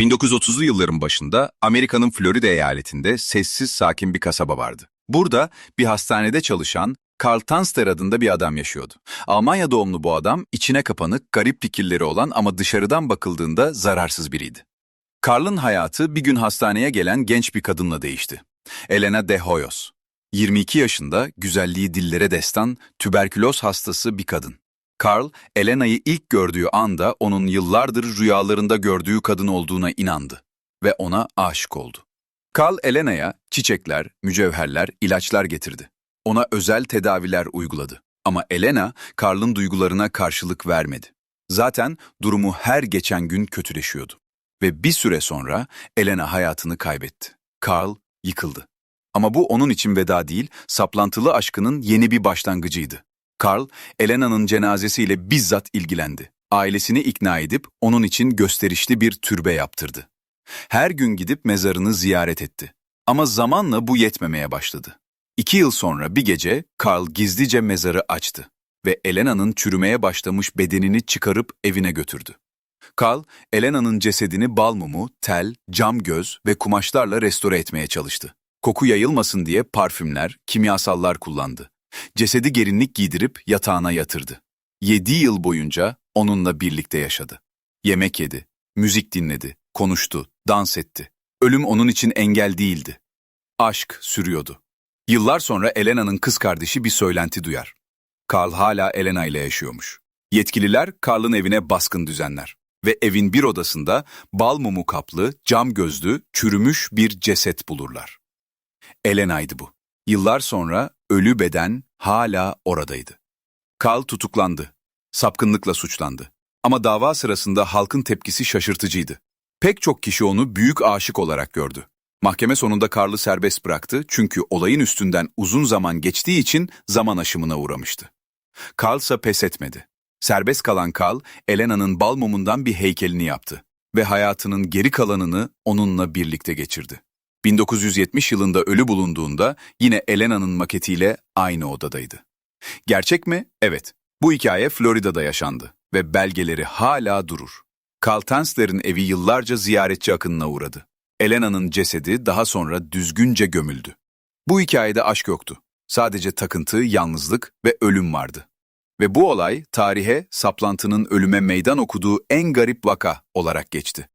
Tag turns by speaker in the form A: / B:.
A: 1930'lu yılların başında Amerika'nın Florida eyaletinde sessiz sakin bir kasaba vardı. Burada bir hastanede çalışan Karl Tanster adında bir adam yaşıyordu. Almanya doğumlu bu adam içine kapanık, garip fikirleri olan ama dışarıdan bakıldığında zararsız biriydi. Karl'ın hayatı bir gün hastaneye gelen genç bir kadınla değişti. Elena de Hoyos. 22 yaşında, güzelliği dillere destan, tüberküloz hastası bir kadın. Karl, Elena'yı ilk gördüğü anda onun yıllardır rüyalarında gördüğü kadın olduğuna inandı ve ona aşık oldu. Karl, Elena'ya çiçekler, mücevherler, ilaçlar getirdi. Ona özel tedaviler uyguladı. Ama Elena, Karl'ın duygularına karşılık vermedi. Zaten durumu her geçen gün kötüleşiyordu. Ve bir süre sonra Elena hayatını kaybetti. Karl yıkıldı. Ama bu onun için veda değil, saplantılı aşkının yeni bir başlangıcıydı. Karl, Elena'nın cenazesiyle bizzat ilgilendi. Ailesini ikna edip onun için gösterişli bir türbe yaptırdı. Her gün gidip mezarını ziyaret etti. Ama zamanla bu yetmemeye başladı. İki yıl sonra bir gece Karl gizlice mezarı açtı ve Elena'nın çürümeye başlamış bedenini çıkarıp evine götürdü. Karl, Elena'nın cesedini bal mumu, tel, cam göz ve kumaşlarla restore etmeye çalıştı. Koku yayılmasın diye parfümler, kimyasallar kullandı. Cesedi gerinlik giydirip yatağına yatırdı. Yedi yıl boyunca onunla birlikte yaşadı. Yemek yedi, müzik dinledi, konuştu, dans etti. Ölüm onun için engel değildi. Aşk sürüyordu. Yıllar sonra Elena'nın kız kardeşi bir söylenti duyar. Karl hala Elena ile yaşıyormuş. Yetkililer Karl'ın evine baskın düzenler ve evin bir odasında bal mumu kaplı, cam gözlü, çürümüş bir ceset bulurlar. Elena'ydı bu. Yıllar sonra ölü beden hala oradaydı. Karl tutuklandı. Sapkınlıkla suçlandı. Ama dava sırasında halkın tepkisi şaşırtıcıydı. Pek çok kişi onu büyük aşık olarak gördü. Mahkeme sonunda Karl'ı serbest bıraktı çünkü olayın üstünden uzun zaman geçtiği için zaman aşımına uğramıştı. Karl ise pes etmedi. Serbest kalan Karl, Elena'nın bal mumundan bir heykelini yaptı ve hayatının geri kalanını onunla birlikte geçirdi. 1970 yılında ölü bulunduğunda yine Elena'nın maketiyle aynı odadaydı. Gerçek mi? Evet. Bu hikaye Florida'da yaşandı ve belgeleri hala durur. Karl Tanzler'in evi yıllarca ziyaretçi akınına uğradı. Elena'nın cesedi daha sonra düzgünce gömüldü. Bu hikayede aşk yoktu. Sadece takıntı, yalnızlık ve ölüm vardı. Ve bu olay tarihe saplantının ölüme meydan okuduğu en garip vaka olarak geçti.